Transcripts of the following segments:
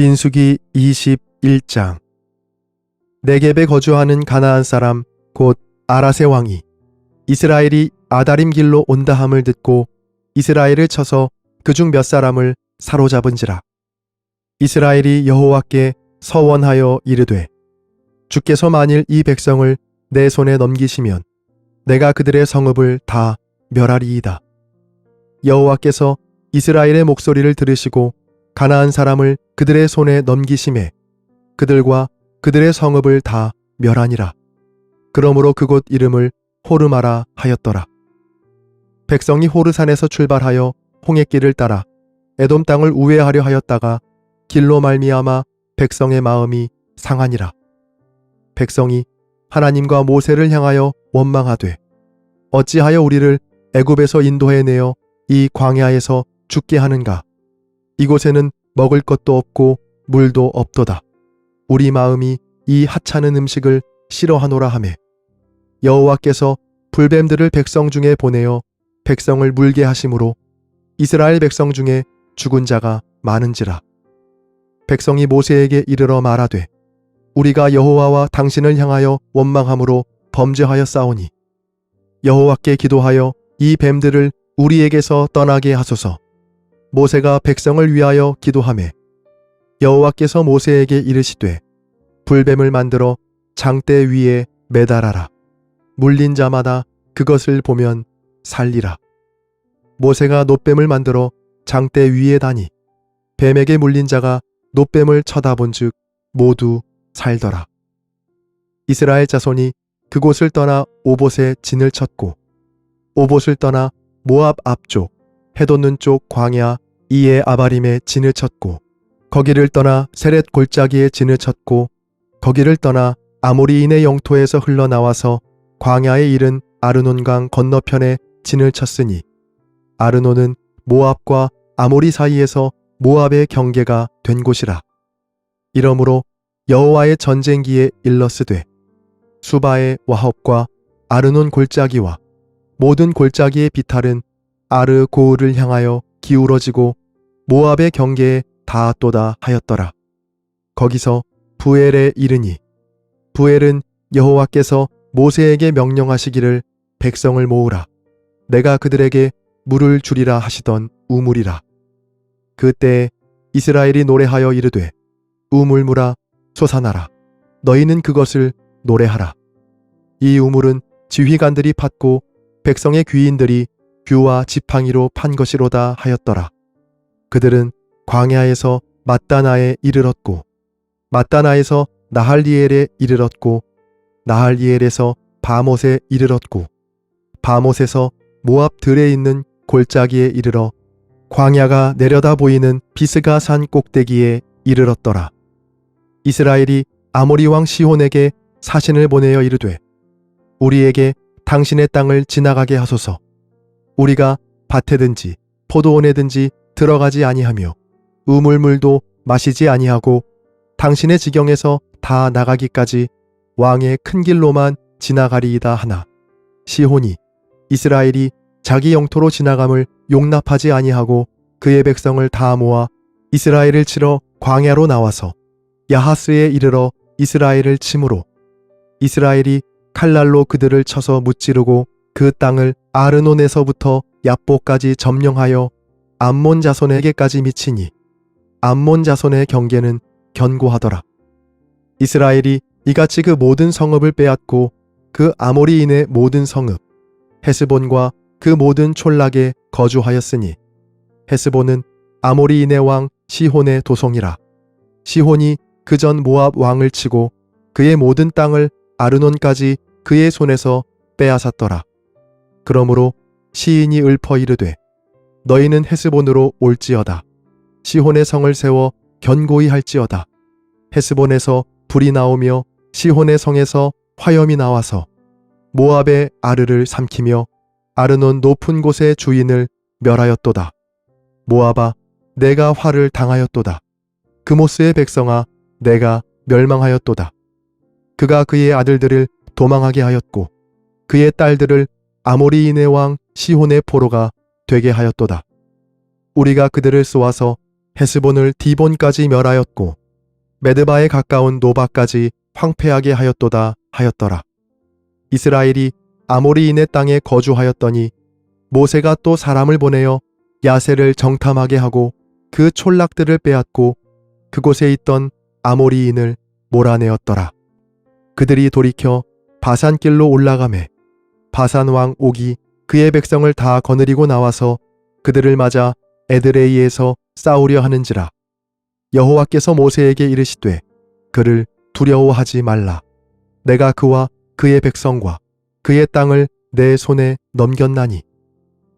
민수기 21장. 네겝에 거주하는 가나안 사람 곧 아라세 왕이 이스라엘이 아다림 길로 온다함을 듣고 이스라엘을 쳐서 그중 몇 사람을 사로잡은지라. 이스라엘이 여호와께 서원하여 이르되 주께서 만일 이 백성을 내 손에 넘기시면 내가 그들의 성읍을 다 멸하리이다. 여호와께서 이스라엘의 목소리를 들으시고 가나안 사람을 그들의 손에 넘기심에 그들과 그들의 성읍을 다 멸하니라. 그러므로 그곳 이름을 호르마라 하였더라. 백성이 호르산에서 출발하여 홍해길을 따라 에돔 땅을 우회하려 하였다가 길로 말미암아 백성의 마음이 상하니라. 백성이 하나님과 모세를 향하여 원망하되 어찌하여 우리를 애굽에서 인도해 내어 이 광야에서 죽게 하는가? 이곳에는 먹을 것도 없고 물도 없도다. 우리 마음이 이 하찮은 음식을 싫어하노라 하매 여호와께서 불뱀들을 백성 중에 보내어 백성을 물게 하심으로 이스라엘 백성 중에 죽은 자가 많은지라. 백성이 모세에게 이르러 말하되 우리가 여호와와 당신을 향하여 원망함으로 범죄하여 싸우니 여호와께 기도하여 이 뱀들을 우리에게서 떠나게 하소서. 모세가 백성을 위하여 기도하매 여호와께서 모세에게 이르시되 불뱀을 만들어 장대 위에 매달아라. 물린 자마다 그것을 보면 살리라. 모세가 노뱀을 만들어 장대 위에 다니 뱀에게 물린 자가 노뱀을 쳐다본즉 모두 살더라. 이스라엘 자손이 그곳을 떠나 오봇에 진을 쳤고 오봇을 떠나 모압 앞쪽 해돋는 쪽 광야 이에 아바림에 진을 쳤고 거기를 떠나 세렛 골짜기에 진을 쳤고 거기를 떠나 아모리인의 영토에서 흘러나와서 광야에 이른 아르논강 건너편에 진을 쳤으니 아르논은 모압과 아모리 사이에서 모압의 경계가 된 곳이라. 이러므로 여호와의 전쟁기에 일러스되 수바의 와합과 아르논 골짜기와 모든 골짜기의 비탈은 아르 고을을 향하여 기울어지고 모압의 경계에 닿았도다 하였더라. 거기서 부엘에 이르니 부엘은 여호와께서 모세에게 명령하시기를 백성을 모으라. 내가 그들에게 물을 주리라 하시던 우물이라. 그때에 이스라엘이 노래하여 이르되 우물물아 솟아나라. 너희는 그것을 노래하라. 이 우물은 지휘관들이 팠고 백성의 귀인들이 규와 지팡이로 판 것이로다 하였더라. 그들은 광야에서 마따나에 이르렀고 마따나에서 나할리엘에 이르렀고 나할리엘에서 바못에 이르렀고 바못에서 모압 들에 있는 골짜기에 이르러 광야가 내려다 보이는 비스가 산 꼭대기에 이르렀더라. 이스라엘이 아모리 왕 시혼에게 사신을 보내어 이르되 우리에게 당신의 땅을 지나가게 하소서. 우리가 밭에든지 포도원에든지 들어가지 아니하며 우물물도 마시지 아니하고 당신의 지경에서 다 나가기까지 왕의 큰 길로만 지나가리이다 하나. 시혼이 이스라엘이 자기 영토로 지나감을 용납하지 아니하고 그의 백성을 다 모아 이스라엘을 치러 광야로 나와서 야하스에 이르러 이스라엘을 치므로 이스라엘이 칼날로 그들을 쳐서 무찌르고 그 땅을 아르논에서부터 야보까지 점령하여 암몬 자손에게까지 미치니 암몬 자손의 경계는 견고하더라. 이스라엘이 이같이 그 모든 성읍을 빼앗고 그 아모리인의 모든 성읍 헤스본과 그 모든 촌락에 거주하였으니 헤스본은 아모리인의 왕 시혼의 도성이라. 시혼이 그 전 모압 왕을 치고 그의 모든 땅을 아르논까지 그의 손에서 빼앗았더라. 그러므로 시인이 읊어 이르되 너희는 헤스본으로 올지어다. 시혼의 성을 세워 견고히 할지어다. 헤스본에서 불이 나오며 시혼의 성에서 화염이 나와서 모압의 아르를 삼키며 아르논 높은 곳의 주인을 멸하였도다. 모압아, 내가 화를 당하였도다. 그모스의 백성아, 내가 멸망하였도다. 그가 그의 아들들을 도망하게 하였고 그의 딸들을 아모리인의 왕 시혼의 포로가 되게 하였도다. 우리가 그들을 쏘아서 헤스본을 디본까지 멸하였고 메드바에 가까운 노바까지 황폐하게 하였도다 하였더라. 이스라엘이 아모리인의 땅에 거주하였더니 모세가 또 사람을 보내어 야세를 정탐하게 하고 그 촌락들을 빼앗고 그곳에 있던 아모리인을 몰아내었더라. 그들이 돌이켜 바산길로 올라가매 바산 왕 옥이 그의 백성을 다 거느리고 나와서 그들을 맞아 에드레이에서 싸우려 하는지라. 여호와께서 모세에게 이르시되 그를 두려워하지 말라. 내가 그와 그의 백성과 그의 땅을 내 손에 넘겼나니.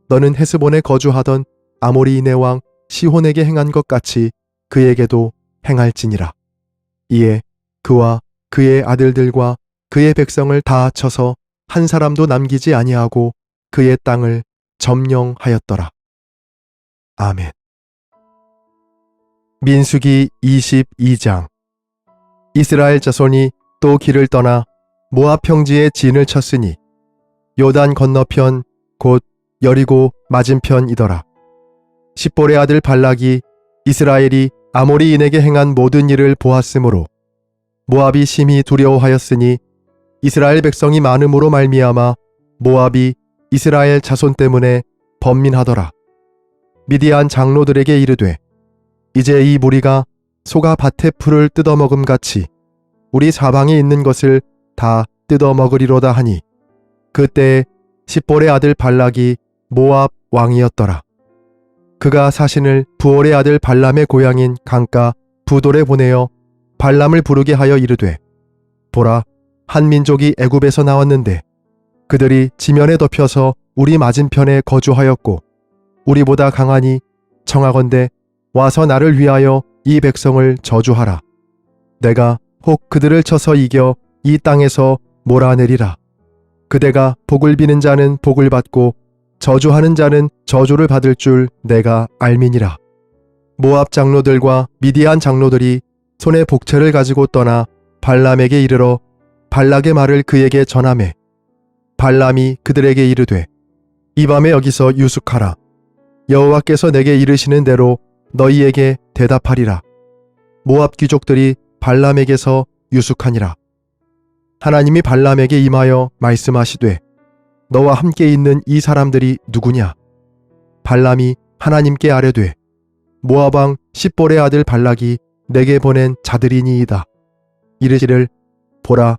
너는 헤스본에 거주하던 아모리인의 왕 시혼에게 행한 것 같이 그에게도 행할지니라. 이에 그와 그의 아들들과 그의 백성을 다 쳐서 한 사람도 남기지 아니하고 그의 땅을 점령하였더라. 아멘. 민수기 22장 이스라엘 자손이 또 길을 떠나 모압 평지에 진을 쳤으니 요단 건너편 곧 여리고 맞은편이더라. 십볼의 아들 발락이 이스라엘이 아모리인에게 행한 모든 일을 보았으므로 모압이 심히 두려워하였으니 이스라엘 백성이 많음으로 말미암아 모압이 이스라엘 자손 때문에 번민하더라. 미디안 장로들에게 이르되 이제 이 무리가 소가 밭의 풀을 뜯어먹음 같이 우리 사방에 있는 것을 다 뜯어먹으리로다 하니 그때 십볼의 아들 발락이 모압 왕이었더라. 그가 사신을 부올의 아들 발람의 고향인 강가 부돌에 보내어 발람을 부르게 하여 이르되 보라 한 민족이 애굽에서 나왔는데 그들이 지면에 덮여서 우리 맞은편에 거주하였고 우리보다 강하니 청하건대 와서 나를 위하여 이 백성을 저주하라. 내가 혹 그들을 쳐서 이겨 이 땅에서 몰아내리라. 그대가 복을 비는 자는 복을 받고 저주하는 자는 저주를 받을 줄 내가 알미니라. 모압 장로들과 미디안 장로들이 손에 복채를 가지고 떠나 발람에게 이르러 발락의 말을 그에게 전하매 발람이 그들에게 이르되 이 밤에 여기서 유숙하라. 여호와께서 내게 이르시는 대로 너희에게 대답하리라. 모압 귀족들이 발람에게서 유숙하니라. 하나님이 발람에게 임하여 말씀하시되 너와 함께 있는 이 사람들이 누구냐? 발람이 하나님께 아뢰되 모압 왕 십볼의 아들 발락이 내게 보낸 자들이니이다. 이르시를 보라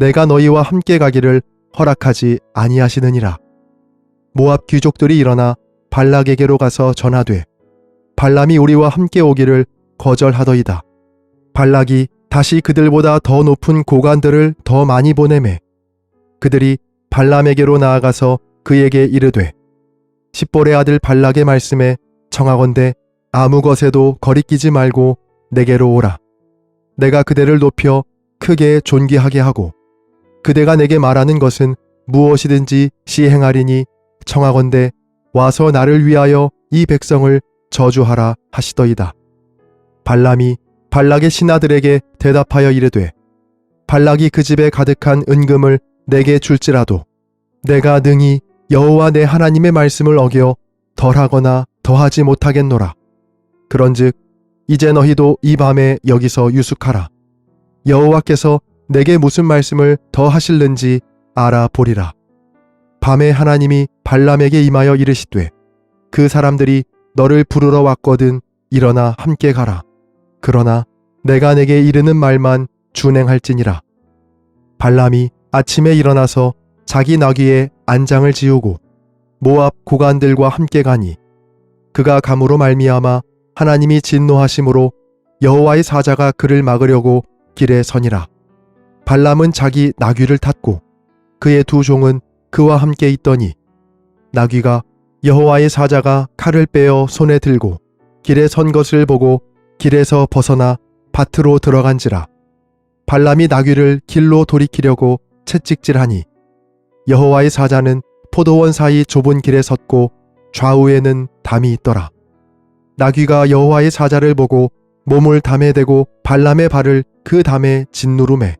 내가 너희와 함께 가기를 허락하지 아니하시느니라. 모압 귀족들이 일어나 발락에게로 가서 전하되 발람이 우리와 함께 오기를 거절하더이다. 발락이 다시 그들보다 더 높은 고관들을 더 많이 보내매 그들이 발람에게로 나아가서 그에게 이르되 십볼의 아들 발락의 말씀에 청하건대 아무 것에도 거리끼지 말고 내게로 오라. 내가 그대를 높여 크게 존귀하게 하고 그대가 내게 말하는 것은 무엇이든지 시행하리니 청하건대 와서 나를 위하여 이 백성을 저주하라 하시더이다. 발람이 발락의 신하들에게 대답하여 이르되 발락이 그 집에 가득한 은금을 내게 줄지라도 내가 능히 여호와 내 하나님의 말씀을 어겨 덜하거나 더하지 못하겠노라. 그런즉 이제 너희도 이 밤에 여기서 유숙하라. 여호와께서 내게 무슨 말씀을 더 하실는지 알아보리라. 밤에 하나님이 발람에게 임하여 이르시되 그 사람들이 너를 부르러 왔거든 일어나 함께 가라. 그러나 내가 내게 이르는 말만 준행할지니라. 발람이 아침에 일어나서 자기 나귀에 안장을 지우고 모압 고관들과 함께 가니 그가 감으로 말미암아 하나님이 진노하심으로 여호와의 사자가 그를 막으려고 길에 서니라. 발람은 자기 나귀를 탔고 그의 두 종은 그와 함께 있더니 나귀가 여호와의 사자가 칼을 빼어 손에 들고 길에 선 것을 보고 길에서 벗어나 밭으로 들어간지라. 발람이 나귀를 길로 돌이키려고 채찍질하니 여호와의 사자는 포도원 사이 좁은 길에 섰고 좌우에는 담이 있더라. 나귀가 여호와의 사자를 보고 몸을 담에 대고 발람의 발을 그 담에 짓누름에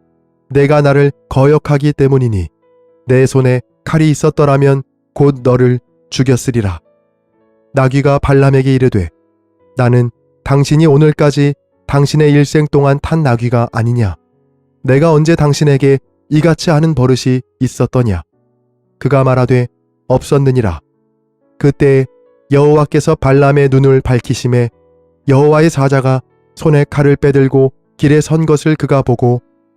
내가 나를 거역하기 때문이니 내 손에 칼이 있었더라면 곧 너를 죽였으리라. 나귀가 발람에게 이르되 나는 당신이 오늘까지 당신의 일생 동안 탄 나귀가 아니냐? 내가 언제 당신에게 이같이 하는 버릇이 있었더냐? 그가 말하되 없었느니라. 그때 여호와께서 발람의 눈을 밝히심에 여호와의 사자가 손에 칼을 빼들고 길에 선 것을 그가 보고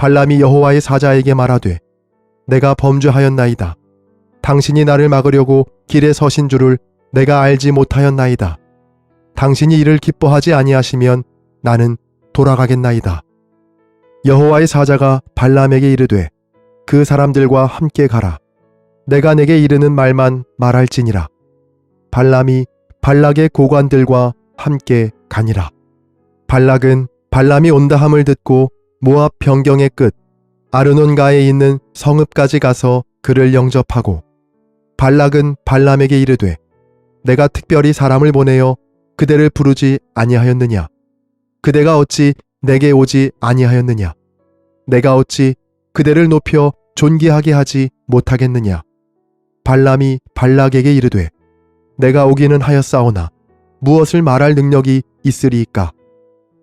발람이 여호와의 사자에게 말하되 내가 범죄하였나이다. 당신이 나를 막으려고 길에 서신 줄을 내가 알지 못하였나이다. 당신이 이를 기뻐하지 아니하시면 나는 돌아가겠나이다. 여호와의 사자가 발람에게 이르되 그 사람들과 함께 가라. 내가 내게 이르는 말만 말할지니라. 발람이 발락의 고관들과 함께 가니라. 발락은 발람이 온다함을 듣고 모압 변경의 끝 아르논가에 있는 성읍까지 가서 그를 영접하고 발락은 발람에게 이르되 내가 특별히 사람을 보내어 그대를 부르지 아니하였느냐? 그대가 어찌 내게 오지 아니하였느냐? 내가 어찌 그대를 높여 존귀하게 하지 못하겠느냐? 발람이 발락에게 이르되 내가 오기는 하였사오나 무엇을 말할 능력이 있으리이까?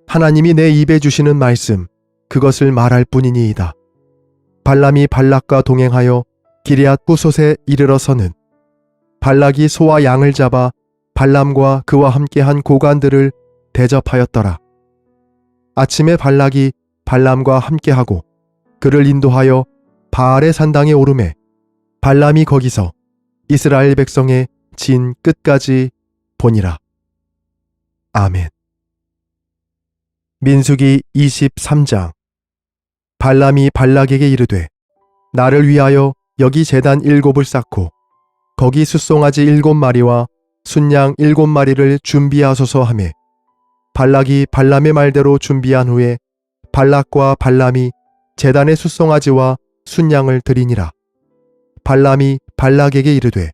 하나님이 내 입에 주시는 말씀 그것을 말할 뿐이니이다. 발람이 발락과 동행하여 기리앗 후솥에 이르러서는 발락이 소와 양을 잡아 발람과 그와 함께한 고관들을 대접하였더라. 아침에 발락이 발람과 함께하고 그를 인도하여 바알의 산당에 오르매 발람이 거기서 이스라엘 백성의 진 끝까지 보니라. 아멘. 민수기 23장 발람이 발락에게 이르되 나를 위하여 여기 재단 일곱을 쌓고 거기 숫송아지 일곱 마리와 순양 일곱 마리를 준비하소서 하매 발락이 발람의 말대로 준비한 후에 발락과 발람이 재단의 숫송아지와 순양을 드리니라. 발람이 발락에게 이르되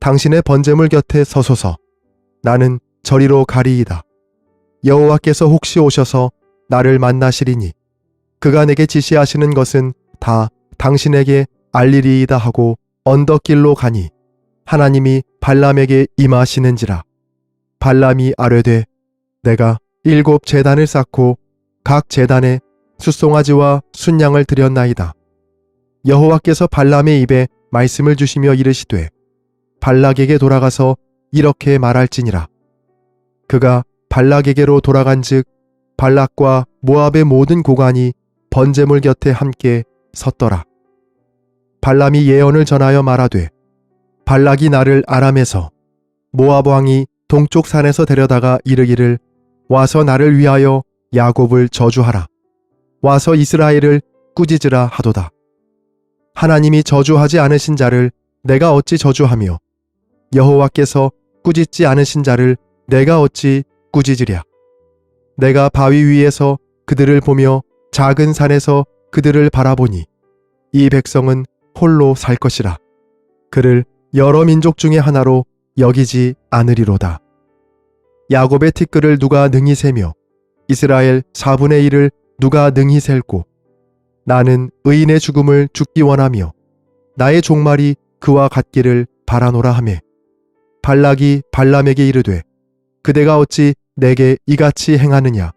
당신의 번제물 곁에 서소서. 나는 저리로 가리이다. 여호와께서 혹시 오셔서 나를 만나시리니 그가 내게 지시하시는 것은 다 당신에게 알리리이다 하고 언덕길로 가니 하나님이 발람에게 임하시는지라. 발람이 아뢰되 내가 일곱 재단을 쌓고 각 재단에 숫송아지와 순양을 드렸나이다. 여호와께서 발람의 입에 말씀을 주시며 이르시되 발락에게 돌아가서 이렇게 말할지니라. 그가 발락에게로 돌아간즉 발락과 모압의 모든 고관이 번제물 곁에 함께 섰더라. 발람이 예언을 전하여 말하되 발락이 나를 아람에서 모압 왕이 동쪽 산에서 데려다가 이르기를 와서 나를 위하여 야곱을 저주하라. 와서 이스라엘을 꾸짖으라 하도다. 하나님이 저주하지 않으신 자를 내가 어찌 저주하며 여호와께서 꾸짖지 않으신 자를 내가 어찌 꾸짖으랴. 내가 바위 위에서 그들을 보며 작은 산에서 그들을 바라보니 이 백성은 홀로 살 것이라. 그를 여러 민족 중에 하나로 여기지 않으리로다. 야곱의 티끌을 누가 능히 세며 이스라엘 4분의 1을 누가 능히 셀고 나는 의인의 죽음을 죽기 원하며 나의 종말이 그와 같기를 바라노라 하매 발락이 발람에게 이르되 그대가 어찌 내게 이같이 행하느냐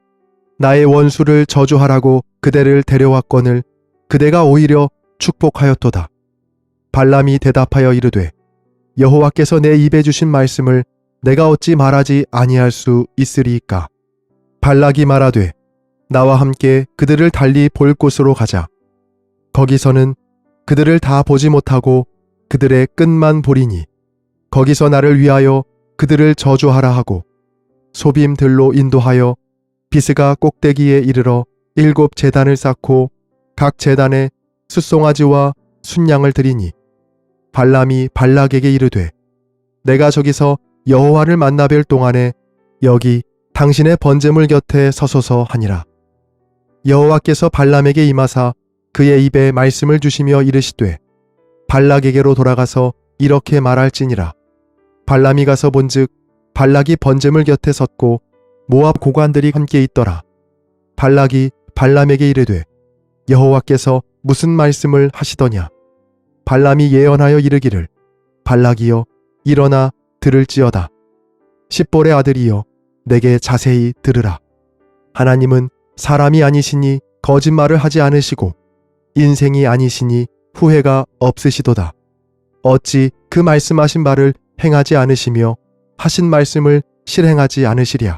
나의 원수를 저주하라고 그대를 데려왔거늘 그대가 오히려 축복하였도다. 발람이 대답하여 이르되 여호와께서 내 입에 주신 말씀을 내가 어찌 말하지 아니할 수 있으리이까? 발락이 말하되 나와 함께 그들을 달리 볼 곳으로 가자. 거기서는 그들을 다 보지 못하고 그들의 끝만 보리니 거기서 나를 위하여 그들을 저주하라 하고 소빔들로 인도하여 비스가 꼭대기에 이르러 일곱 재단을 쌓고 각 재단에 숫송아지와 순양을 드리니 발람이 발락에게 이르되 내가 저기서 여호와를 만나 뵐 동안에 여기 당신의 번제물 곁에 서소서 하니라. 여호와께서 발람에게 임하사 그의 입에 말씀을 주시며 이르시되 발락에게로 돌아가서 이렇게 말할지니라. 발람이 가서 본즉 발락이 번제물 곁에 섰고 모압 고관들이 함께 있더라. 발락이 발람에게 이르되 여호와께서 무슨 말씀을 하시더냐? 발람이 예언하여 이르기를 발락이여 일어나 들을지어다. 십볼의 아들이여 내게 자세히 들으라. 하나님은 사람이 아니시니 거짓말을 하지 않으시고 인생이 아니시니 후회가 없으시도다. 어찌 그 말씀하신 바를 행하지 않으시며 하신 말씀을 실행하지 않으시랴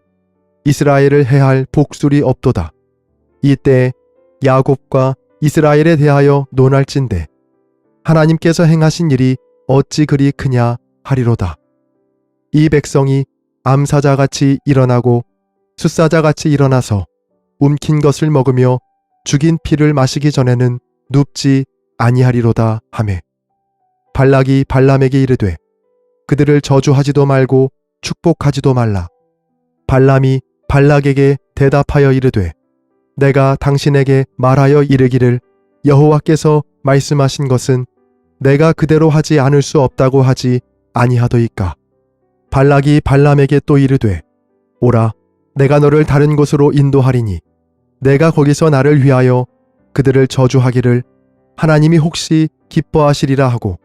이스라엘을 해할 복술이 없도다 이때 야곱과 이스라엘에 대하여 논할진대 하나님께서 행하신 일이 어찌 그리 크냐 하리로다. 이 백성이 암사자같이 일어나고 숫사자같이 일어나서 움킨 것을 먹으며 죽인 피를 마시기 전에는 눕지 아니하리로다 하매 발락이 발람에게 이르되 그들을 저주하지도 말고 축복하지도 말라. 발람이 발락에게 대답하여 이르되 내가 당신에게 말하여 이르기를 여호와께서 말씀하신 것은 내가 그대로 하지 않을 수 없다고 하지 아니하더이까. 발락이 발람에게 또 이르되 오라 내가 너를 다른 곳으로 인도하리니 내가 거기서 나를 위하여 그들을 저주하기를 하나님이 혹시 기뻐하시리라 하고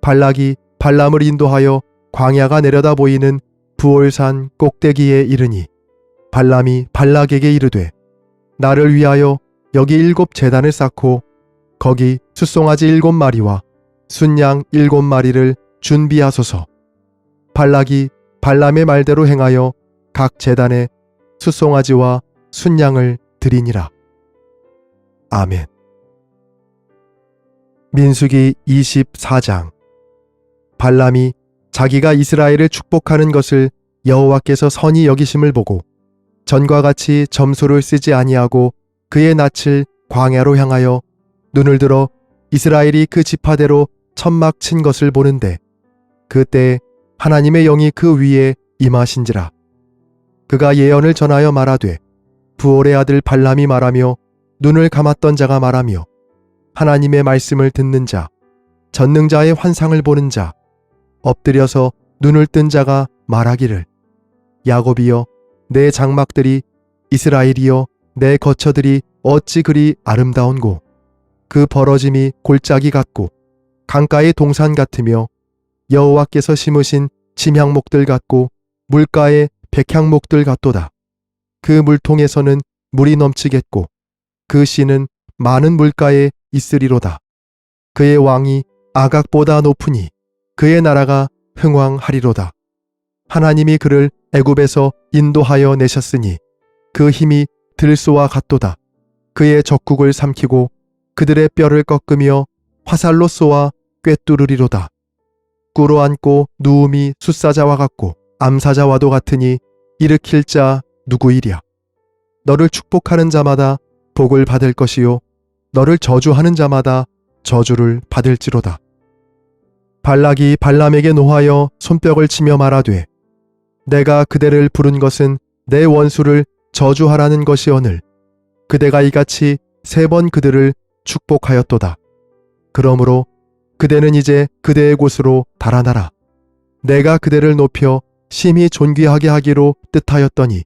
발락이 발람을 인도하여 광야가 내려다 보이는 부올산 꼭대기에 이르니 발람이 발락에게 이르되 나를 위하여 여기 일곱 재단을 쌓고 거기 숫송아지 일곱 마리와 순양 일곱 마리를 준비하소서. 발락이 발람의 말대로 행하여 각 재단에 숫송아지와 순양을 드리니라. 아멘. 민수기 24장 발람이 자기가 이스라엘을 축복하는 것을 여호와께서 선히 여기심을 보고 전과 같이 점수를 쓰지 아니하고 그의 낯을 광야로 향하여 눈을 들어 이스라엘이 그 지파대로 천막 친 것을 보는데 그때 하나님의 영이 그 위에 임하신지라. 그가 예언을 전하여 말하되 부올의 아들 발람이 말하며 눈을 감았던 자가 말하며 하나님의 말씀을 듣는 자 전능자의 환상을 보는 자 엎드려서 눈을 뜬 자가 말하기를. 야곱이여 내 장막들이 이스라엘이여 내 거처들이 어찌 그리 아름다운고 그 벌어짐이 골짜기 같고 강가의 동산 같으며 여호와께서 심으신 침향목들 같고 물가의 백향목들 같도다. 그 물통에서는 물이 넘치겠고 그 씨는 많은 물가에 있으리로다. 그의 왕이 아각보다 높으니 그의 나라가 흥왕하리로다. 하나님이 그를 애굽에서 인도하여 내셨으니 그 힘이 들소와 같도다. 그의 적국을 삼키고 그들의 뼈를 꺾으며 화살로 쏘아 꿰뚫으리로다. 꿇어 앉고 누움이 숫사자와 같고 암사자와도 같으니 일으킬 자 누구이랴. 너를 축복하는 자마다 복을 받을 것이요 너를 저주하는 자마다 저주를 받을지로다. 발락이 발람에게 노하여 손뼉을 치며 말하되 내가 그대를 부른 것은 내 원수를 저주하라는 것이오늘 그대가 이같이 세 번 그들을 축복하였도다. 그러므로 그대는 이제 그대의 곳으로 달아나라. 내가 그대를 높여 심히 존귀하게 하기로 뜻하였더니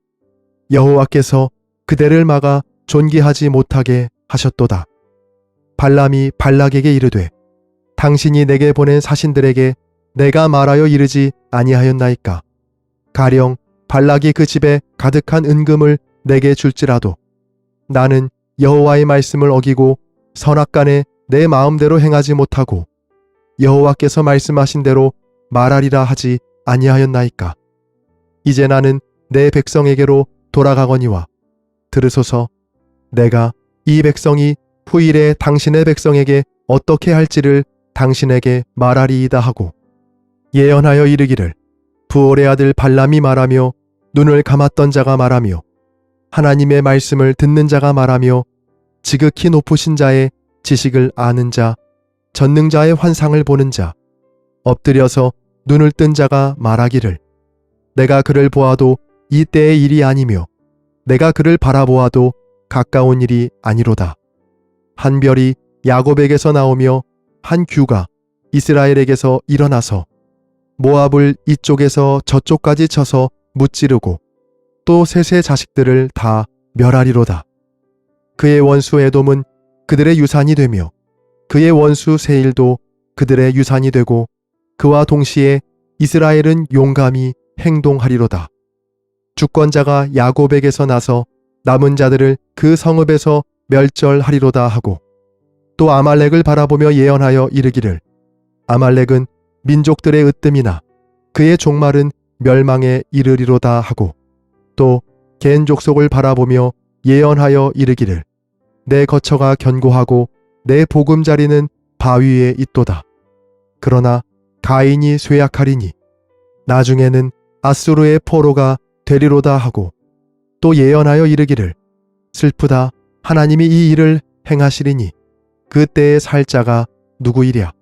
여호와께서 그대를 막아 존귀하지 못하게 하셨도다. 발람이 발락에게 이르되 당신이 내게 보낸 사신들에게 내가 말하여 이르지 아니하였나이까 가령 발락이 그 집에 가득한 은금을 내게 줄지라도 나는 여호와의 말씀을 어기고 선악간에 내 마음대로 행하지 못하고 여호와께서 말씀하신 대로 말하리라 하지 아니하였나이까. 이제 나는 내 백성에게로 돌아가거니와 들으소서 내가 이 백성이 후일에 당신의 백성에게 어떻게 할지를 당신에게 말하리이다 하고 예언하여 이르기를 부올의 아들 발람이 말하며 눈을 감았던 자가 말하며 하나님의 말씀을 듣는 자가 말하며 지극히 높으신 자의 지식을 아는 자 전능자의 환상을 보는 자 엎드려서 눈을 뜬 자가 말하기를 내가 그를 보아도 이 때의 일이 아니며 내가 그를 바라보아도 가까운 일이 아니로다. 한 별이 야곱에게서 나오며 한 규가 이스라엘에게서 일어나서 모압을 이쪽에서 저쪽까지 쳐서 무찌르고 또 셋의 자식들을 다 멸하리로다. 그의 원수 에돔은 그들의 유산이 되며 그의 원수 세일도 그들의 유산이 되고 그와 동시에 이스라엘은 용감히 행동하리로다. 주권자가 야곱에게서 나서 남은 자들을 그 성읍에서 멸절하리로다 하고 또 아말렉을 바라보며 예언하여 이르기를 아말렉은 민족들의 으뜸이나 그의 종말은 멸망에 이르리로다 하고 또겐 족속을 바라보며 예언하여 이르기를 내 거처가 견고하고 내 보금자리는 바위에 있도다. 그러나 가인이 쇠약하리니 나중에는 아수르의 포로가 되리로다 하고 또 예언하여 이르기를 슬프다 하나님이 이 일을 행하시리니 그때의 살자가 누구이랴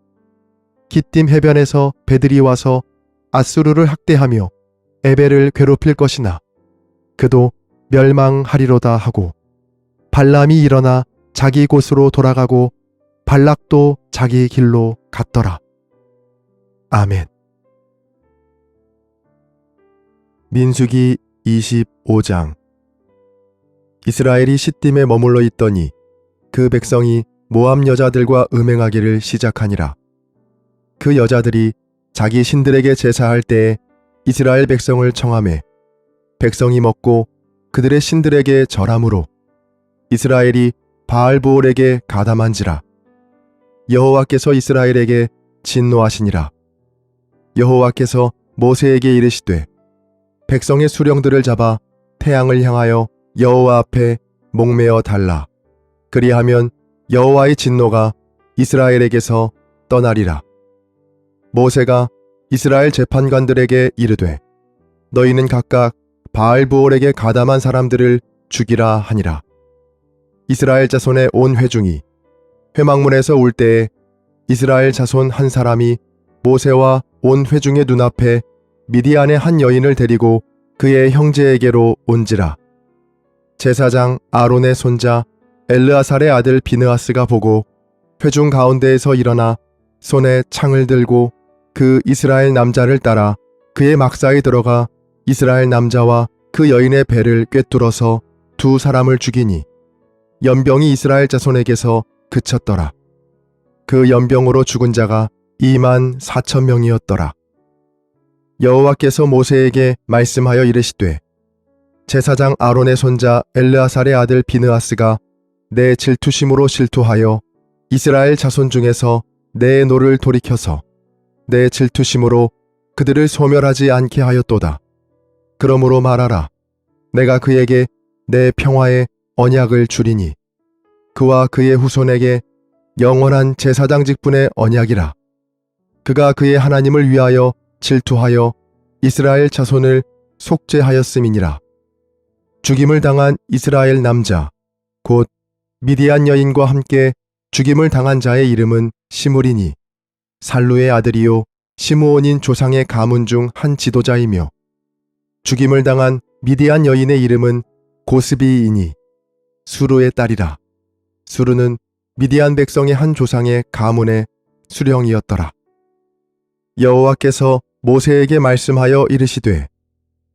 기띔 해변에서 배들이 와서 아수르를 학대하며 에벨을 괴롭힐 것이나 그도 멸망하리로다 하고 발람이 일어나 자기 곳으로 돌아가고 발락도 자기 길로 갔더라. 아멘. 민수기 25장 이스라엘이 시딤에 머물러 있더니 그 백성이 모압 여자들과 음행하기를 시작하니라. 그 여자들이 자기 신들에게 제사할 때에 이스라엘 백성을 청함해 백성이 먹고 그들의 신들에게 절함으로 이스라엘이 바알보올에게 가담한지라. 여호와께서 이스라엘에게 진노하시니라. 여호와께서 모세에게 이르시되 백성의 수령들을 잡아 태양을 향하여 여호와 앞에 목매어 달라. 그리하면 여호와의 진노가 이스라엘에게서 떠나리라 모세가 이스라엘 재판관들에게 이르되 너희는 각각 바알부올에게 가담한 사람들을 죽이라 하니라 이스라엘 자손의 온 회중이 회막문에서 울 때에 이스라엘 자손 한 사람이 모세와 온 회중의 눈앞에 미디안의 한 여인을 데리고 그의 형제에게로 온지라. 제사장 아론의 손자 엘르아살의 아들 비느아스가 보고 회중 가운데에서 일어나 손에 창을 들고 그 이스라엘 남자를 따라 그의 막사에 들어가 이스라엘 남자와 그 여인의 배를 꿰뚫어서 두 사람을 죽이니 연병이 이스라엘 자손에게서 그쳤더라. 그 연병으로 죽은 자가 2만 4천 명이었더라. 여호와께서 모세에게 말씀하여 이르시되 제사장 아론의 손자 엘르아살의 아들 비느아스가 내 질투심으로 실투하여 이스라엘 자손 중에서 내 노를 돌이켜서 내 질투심으로 그들을 소멸하지 않게 하였도다. 그러므로 말하라. 내가 그에게 내 평화의 언약을 주리니 그와 그의 후손에게 영원한 제사장 직분의 언약이라. 그가 그의 하나님을 위하여 질투하여 이스라엘 자손을 속죄하였음이니라. 죽임을 당한 이스라엘 남자, 곧 미디안 여인과 함께 죽임을 당한 자의 이름은 시므리니 살루의 아들이요 시므온인 조상의 가문 중 한 지도자이며 죽임을 당한 미디안 여인의 이름은 고스비이니 수루의 딸이라. 수루는 미디안 백성의 한 조상의 가문의 수령이었더라. 여호와께서 모세에게 말씀하여 이르시되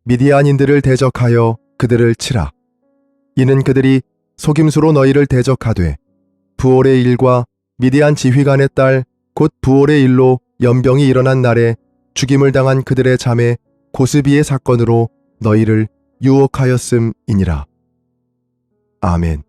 미디안인들을 대적하여 그들을 치라. 이는 그들이 속임수로 너희를 대적하되 부올의 일과 미디안 지휘관의 딸 곧 부올의 일로 연병이 일어난 날에 죽임을 당한 그들의 자매 고스비의 사건으로 너희를 유혹하였음이니라. 아멘.